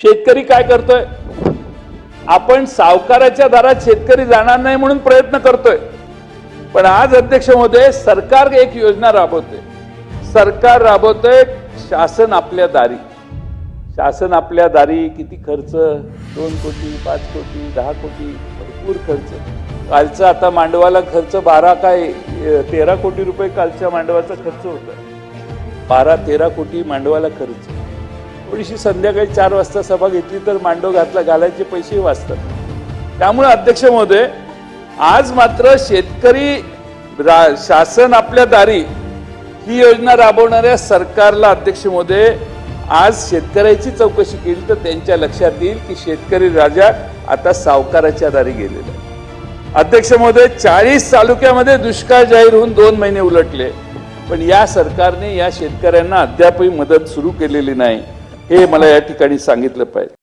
शेतकरी काय करतोय? आपण सावकाराच्या दारात शेतकरी जाणार नाही म्हणून प्रयत्न करतोय. पण आज अध्यक्ष महोदय सरकार एक योजना राबवते सरकार राबवतंय शासन आपल्या दारी. शासन आपल्या दारी किती खर्च? दोन कोटी पाच कोटी दहा कोटी भरपूर खर्च. कालचा आता मांडवाला खर्च बारा काय तेरा कोटी रुपये कालच्या मांडवाचा खर्च होता बारा तेरा कोटी मांडवाला खर्च. थोडीशी संध्याकाळी चार वाजता सभा घेतली तर मांडव घातला घालायचे पैसे वाचतात. त्यामुळे अध्यक्ष महोदय आज मात्र शेतकरी रा- शासन आपल्या दारी ही योजना राबवणाऱ्या सरकारला अध्यक्ष महोदय आज शेतकऱ्याची चौकशी केली तर त्यांच्या लक्षात येईल की शेतकरी राजा आता सावकाराच्या दारी गेलेला आहे. अध्यक्ष महोदय चाळीस तालुक्यामध्ये दुष्काळ जाहीर होऊन दोन महिने उलटले. पण या सरकारने या शेतकऱ्यांना अद्यापही मदत सुरू केलेली नाही. हे मला या ठिकाणी सांगितलं पाहिजे.